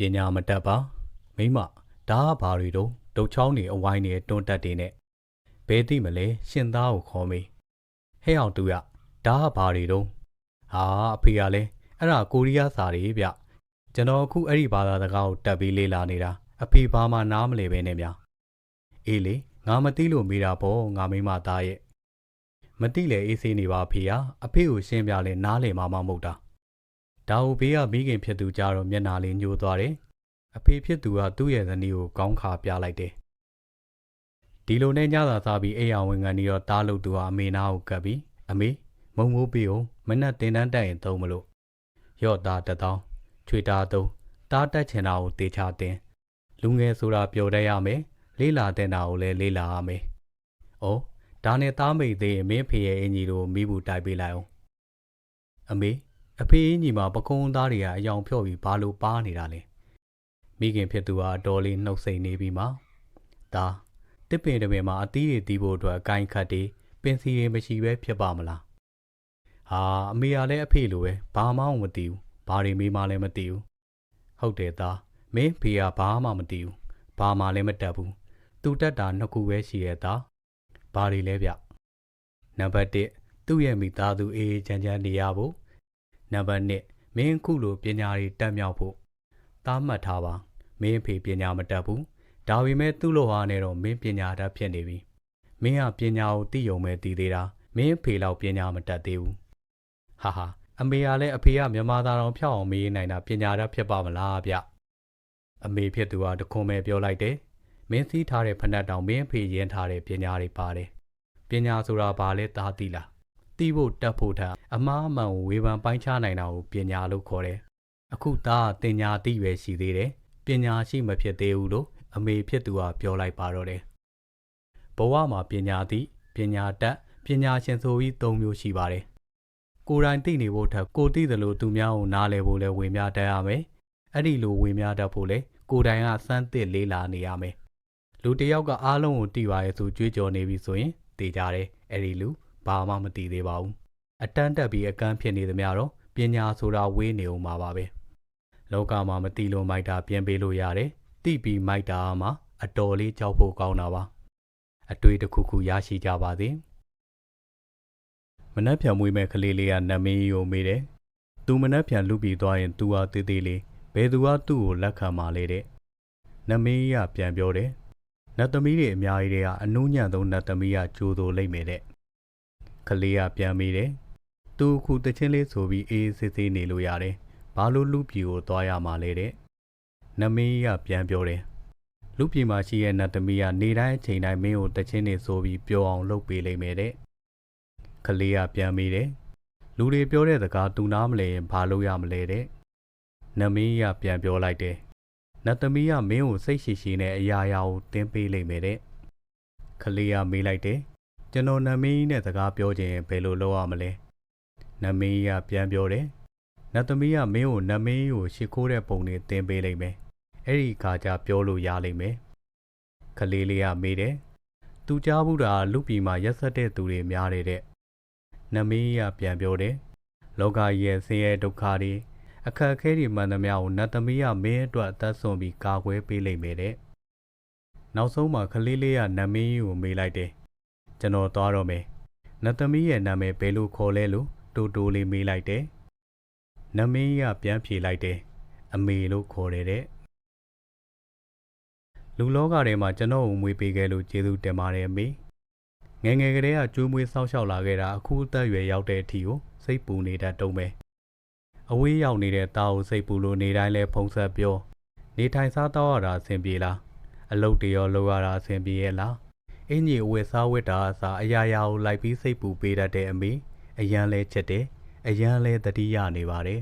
ပညာမတတ်ပါမိမဒါကဘာတွေတော့တုတ်ချောင်းနေအဝိုင်းနေတွန်းတက်တွေနဲ့ဘဲသိမလဲရှင်သားကိုခေါ်မေးဟဲ့အောင်သူရဒါကဘာတွေတော့ဟာအဖေကလည်းအဲ့ဒါကိုရီးယားစာတွေဗျကျွန်တော်အခုအဲ့ဒီဘာသာစကားကိုတက်ပြီးလေ့လာနေတာအဖေဘာမှနားမလဲပဲနဲ့များအေးလေငါမသိလို့မေးတာပေါ့ငါမိမသားရဲ့မသိလေအေးဆေးနေပါဖေဟာအဖေကိုရှင်းပြလဲနားလေမှမမဟုတ်တာ ဒါဟိုဘေးကမိခင်ဖြစ်သူကြတော့မျက်နာလေးညှိုးသွားတယ်အဖေဖြစ်သူကသူ့ရဲ့ဇနီးကိုကောင်းခါပြလိုက်တယ်ဒီလိုနဲ့ညသာစားပြီးအိယာဝင်ကန်ပြီးတော့တားလို့သူဟာအမေနာကိုကပ်ပြီးအမေမုံမိုးပေးအောင်မနဲ့တင်တန်းတက်ရင်သုံးမလို့ရော့သားတထောင်းချွေတာသုံးတားတက်ချင်တာကိုတေချာတင်လူငယ်ဆိုတာပျော်တတ်ရမယ်လေးလာတဲ့တာကိုလည်းလေးလာရမယ်။အော်ဒါနဲ့သားမိတ်သေးရင်မင်းဖေရဲ့အင်ကြီးတို့မိဘူးတိုက်ပေးလိုက်အောင်။အမေ အဖေအင်ကြီးမှာပကုံးသားတွေကအယောင်ဖြော့ပြီးဘာလို့ပါနေတာလဲ။မိခင်ဖြစ်သူကအတော်လေးနှုတ်ဆက်နေပြီးမှဒါတစ်ပင်တစ်ပင်မှာအသီးတွေတီးဖို့အတွက်အကိုင်းခတ်တွေပင်စီတွေမရှိပဲဖြစ်ပါမလား။ဟာအမေကလည်းအဖေလိုပဲဘာမှမသိဘူး။ဘာတွေမေးမှလည်းမသိဘူး။ဟုတ်တယ်သားမင်းဖေကဘာမှမသိဘူး။ဘာမှလည်းမတတ်ဘူး။သူတက်တာနှစ်ခုပဲရှိရဲ့သား။ဘာတွေလဲဗျ။နံပါတ်1သူ့ရဲ့မိသားစုအေးအေးချမ်းချမ်းနေရဖို့ နံပါတ်2မင်းခုလိုပညာတွေတက်မြောက်ဖို့သားမှတ်ထားပါမင်းဖေပညာမတတ်ဘူးဒါပေမဲ့သူ့လိုဟာနဲ့တော့မင်းပညာတတ်ဖြစ်နေပြီမင်းကပညာကိုသိယုံမဲ့သိသေးတာမင်းဖေလောက်ပညာမတတ်သေးဘူးဟာဟာအမေကလည်းအဖေကမြန်မာသားတော်ဖြောက်အောင်မေးနိုင်တာပညာတတ်ဖြစ်ပါမလားဗျအမေဖြစ်သူကတခွန်ပဲပြောလိုက်တယ်မင်းသိထားတဲ့ဖဏတ်တောင်မင်းဖေရင်ထားတဲ့ပညာတွေပါတယ်ပညာဆိုတာဘာလဲသားသိလား သိဖို့တတ်ဖို့ထားအမားအမှန်ကိုဝေဖန်ပိုင်းခြားနိုင်တာကိုပညာလို့ခေါ်တယ်အခုသားကတင်ညာသိပဲရှိသေးတယ်ပညာရှိမဖြစ်သေးဘူးလို့အမေဖြစ်သူကပြောလိုက်ပါတော့တယ်ဘဝမှာပညာသိပညာတတ်ပညာရှင်ဆိုပြီး၃မျိုးရှိပါတယ်ကိုယ်တိုင်သိနေဖို့ထက်ကိုသိသလိုသူများကိုနားလည်ဖို့လဲဝေမျှတတ်ရမယ်အဲ့ဒီလိုဝေမျှတတ်ဖို့လဲကိုယ်တိုင်ကစမ်းသစ်လေးလာနေရမယ်လူတစ်ယောက်ကအားလုံးကိုသိပါရဲ့ဆိုကြွေးကြော်နေပြီဆိုရင်သိကြတယ်အဲ့ဒီလူ ဘာမှမသိသေးပါဘူးအတန်းတက်ပြီးအကန့်ဖြစ်နေသမျှတော့ပညာဆိုတာဝေးနေအောင်ပါပါပဲလောကမှာမသိလို့မိုက်တာပြင်ပေးလို့ရတယ်သိပြီးမိုက်တာမှအတော်လေးကြောက်ဖို့ကောင်းတာပါအတွေ့တစ်ခုခုရရှိကြပါစေမနှက်ဖြံမွေးမဲ့ကလေးလေးကနမင်းကြီးကိုမေးတယ်သူမနှက်ဖြံလူပြီးသွားရင်သူဟာတေးသေးလေးဘယ်သူကသူ့ကိုလက်ခံပါလေတဲ့နမင်းကြီးကပြန်ပြောတယ်နတ်သမီးတွေအများကြီးတွေကအနုညံ့ဆုံးနတ်သမီးကကြိုးစိုးလိုက်မယ်တဲ့ ကလေးကပြန်မိတယ်သူခုတချင်းလေးဆိုပြီးအေးစစ်စစ်နေလို့ရတယ်ဘာလို့လူပြည်ကိုသွားရမှာလဲတဲ့နမင်းကြီးကပြန်ပြောတယ်လူပြည်မှာရှိတဲ့နတ်သမီးကနေတိုင်းအချိန်တိုင်းမင်းကိုတချင်းနေဆိုပြီးပြောအောင်လုပ်ပေးလိမ့်မယ်တဲ့ကလေးကပြန်မိတယ်လူတွေပြောတဲ့စကားသူနားမလဲရင်ဘာလုပ်ရမလဲတဲ့နမင်းကြီးကပြန်ပြောလိုက်တယ်နတ်သမီးကမင်းကိုစိတ်ရှိရှိနဲ့အရာရာကိုတင်းပေးလိမ့်မယ်တဲ့ကလေးကမေးလိုက်တယ် ကျွန်တော်နမင်းကြီးနဲ့စကားပြောခြင်းဘယ်လိုလုပ်ရမလဲနမင်းကြီးကပြန်ပြောတယ်နတ်သမီးကမင်းကိုနမင်းကြီးကိုရှ िख ိုးတဲ့ပုံတွေတင်းပေးလိမ့်မယ်အဲ့ဒီခါကျပြောလို့ရလိမ့်မယ်ကလေးလေးကမေးတယ်သူကြားဘူးတာလူပြည်မှာရက်ဆက်တဲ့သူတွေများတယ်တဲ့နမင်းကြီးကပြန်ပြောတယ်လောကကြီးရဲ့ဆင်းရဲဒုက္ခတွေအခက်အခဲတွေမှန်သမျှကိုနတ်သမီးကမင်းအတွက်အသက်ဆုံးပြီးကာကွယ်ပေးလိမ့်မယ်တဲ့နောက်ဆုံးမှာကလေးလေးကနမင်းကြီးကိုမေးလိုက်တယ် ကျွန်တော်သွားတော့မယ်နတ်သမီးရဲ့နာမည်ဘယ်လိုခေါ်လဲလို့တိုးတိုးလေးမေးလိုက်တယ်နမင်းကြီးကပြန်ဖြေလိုက်တယ်အမေလို့ခေါ်တယ်တဲ့လူလောကထဲမှာကျွန်တော်ကိုမွေးပေးခဲ့လို့ကျေးဇူးတင်ပါတယ်အမေငယ်ငယ်ကလေးကကျွေးမွေးစောင့်ရှောက်လာခဲ့တာအခုအသက်အရွယ်ရောက်တဲ့အထိကိုစိတ်ပူနေတတ်တုံးပဲအဝေးရောက်နေတဲ့တာကိုစိတ်ပူလို့နေတိုင်းလဲဖုံးဆက်ပြောနေထိုင်စားတော့ရတာအဆင်ပြေလားအလုပ်တွေရောလုပ်ရတာအဆင်ပြေရဲ့လား အင်းကြီးအဝယ်စားဝတ်တာအစားအရာရာကိုလိုက်ပြီးစိတ်ပူပေးတတ်တဲ့အမေအရန်လဲချက်တယ်အရန်လဲတတိယနေပါတယ်